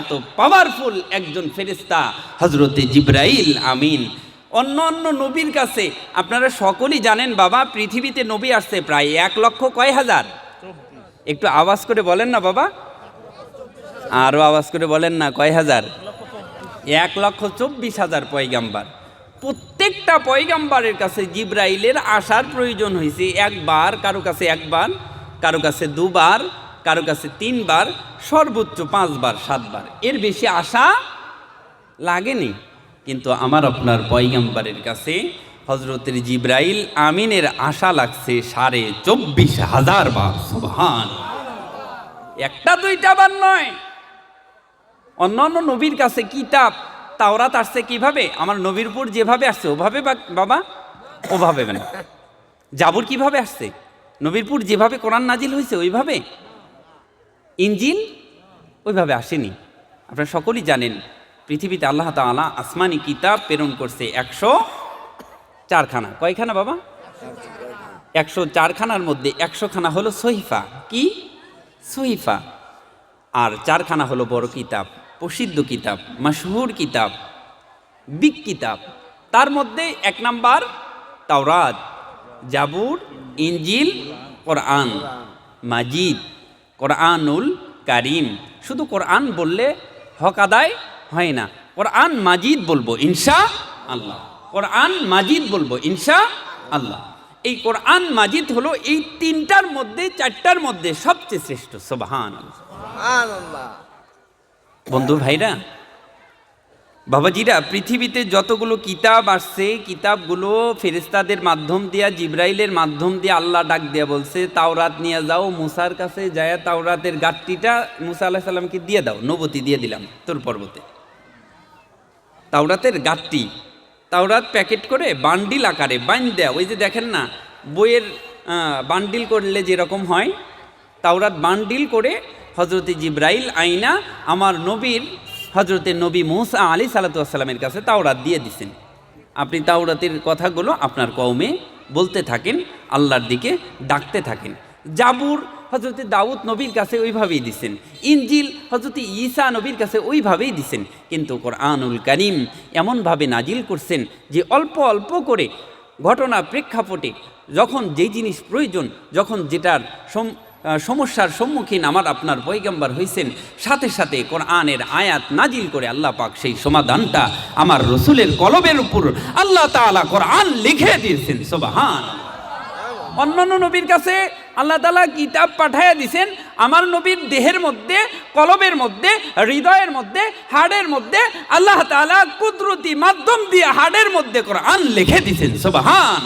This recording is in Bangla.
এত পাওয়ারফুল একজন ফেরেস্তা হজরতে জিব্রাইল আমিন অন্য অন্য নবীর কাছে। আপনারা সকলেই জানেন বাবা পৃথিবীতে নবী আসছে প্রায় এক লক্ষ কয় হাজার? একটু আওয়াজ করে বলেন না বাবা। আরও আওয়াজ করে বলেন না কয় হাজার? এক লক্ষ চব্বিশ হাজার পয়গাম্বার। প্রত্যেকটা পয়গাম্বারের কাছে জিব্রাইলের আসার প্রয়োজন হয়েছে একবার কারও কাছে একবার কারও কাছে দুবার কারও কাছে তিনবার, সর্বোচ্চ পাঁচবার, সাতবার। এর বেশি আশা লাগেনি। কিন্তু আমার আপনার পয়গাম্বারের কাছে হজরতের জিব্রাইল আমিনের আশা লাগছে সাড়ে চব্বিশ হাজার বার, সুবহান। একটা দুইটা বার নয়। অন্যান্য নবীর কাছে কিতাব, তাওরাত আসছে কীভাবে? আমার নবীর যেভাবে আসছে, ওভাবে বাবা? ওভাবে না জাবুর কীভাবে আসছে? নবীরপুর যেভাবে কোরআন নাজিল হয়েছে, ওইভাবে? ইঞ্জিল? ওইভাবে আসেনি। আপনারা সকলেই জানেন, পৃথিবীতে আল্লাহ তাআলা আসমানি কিতাব প্রেরণ করছে একশো চারখানা। কয়খানা বাবা? একশো চারখানার মধ্যে একশো খানা হলো সহিফা। কি? সহিফা। আর চারখানা হলো বড় কিতাব, প্রসিদ্ধ কিতাব, মশহুর কিতাব, বিগ কিতাব। তার মধ্যে এক নাম্বার তাওরাত, জাবুর ইঞ্জিল কোরআন, মাজিদ। কোরআনুল কারিম। শুধু কোরআন বললে হক আদায় হয় না। কোরআন মাজিদ বলব ইনশা আল্লাহ। কোরআন মাজিদ বলব ইনশা আল্লাহ। এই কোরআন মাজিদ হলো এই তিনটার মধ্যে চারটার মধ্যে সবচেয়ে শ্রেষ্ঠ সোবাহান বন্ধু ভাইরা বাবাজিরা, পৃথিবীতে যতগুলো কিতাব আসছে, কিতাবগুলো ফেরেস্তাদের মাধ্যম দিয়া, জিব্রাইলের মাধ্যম দিয়ে আল্লাহ ডাক দিয়া বলছে, তাওরাত নিয়ে যাও, মুসার কাছে যায় তাওরাতের গাঠটিটা মুসা আল্লাহ সাল্লামকে দিয়ে দাও, নবতী দিয়ে দিলাম তোর পর্বতে। তাওরাতের গাঠটি তাওরাত প্যাকেট করে বান্ডিল আকারে বাইন দেয়া, ওই যে দেখেন না, বইয়ের বান্ডিল করলে যেরকম হয়, তাওরাত বান্ডিল করে হজরতে জিব্রাইল আইনা আমার নবীর হজরতে নবী মুসা আলী সালাতামের কাছে তাওরাত দিয়ে দিছেন। আপনি তাওরাতের কথাগুলো আপনার কওমে বলতে থাকেন, আল্লাহর দিকে ডাকতে থাকেন। জাবুর হজরতে দাউদ নবীর কাছে ওইভাবেই দিছেন। ইঞ্জিল হজরতে ঈসা নবীর কাছে ওইভাবেই দিছেন। কিন্তু কোরআনুল করিম এমনভাবে নাজিল করছেন যে অল্প অল্প করে ঘটনা প্রেক্ষাপটে যখন যেই জিনিস প্রয়োজন, যখন যেটার সমস্যার সম্মুখীন আমার আপনার পৈগম্বর হয়েছেন সাথে সাথে কোরআনের আয়াত নাজিল করে আল্লাহ পাক সেই সমাধানটা আমার রসুলের কলবের উপর আল্লাহ তাআলা কোরআন লিখে দিয়েছেন সোবাহান অন্যান্য নবীর কাছে আল্লাহ তালা কিতাব পাঠাইয়া দিছেন আমার নবীর দেহের মধ্যে, কলবের মধ্যে, হৃদয়ের মধ্যে, হাড়ের মধ্যে আল্লাহ তালা কুদরতি মাধ্যম দিয়ে হাড়ের মধ্যে কোরআন লিখে দিছেন সোবাহান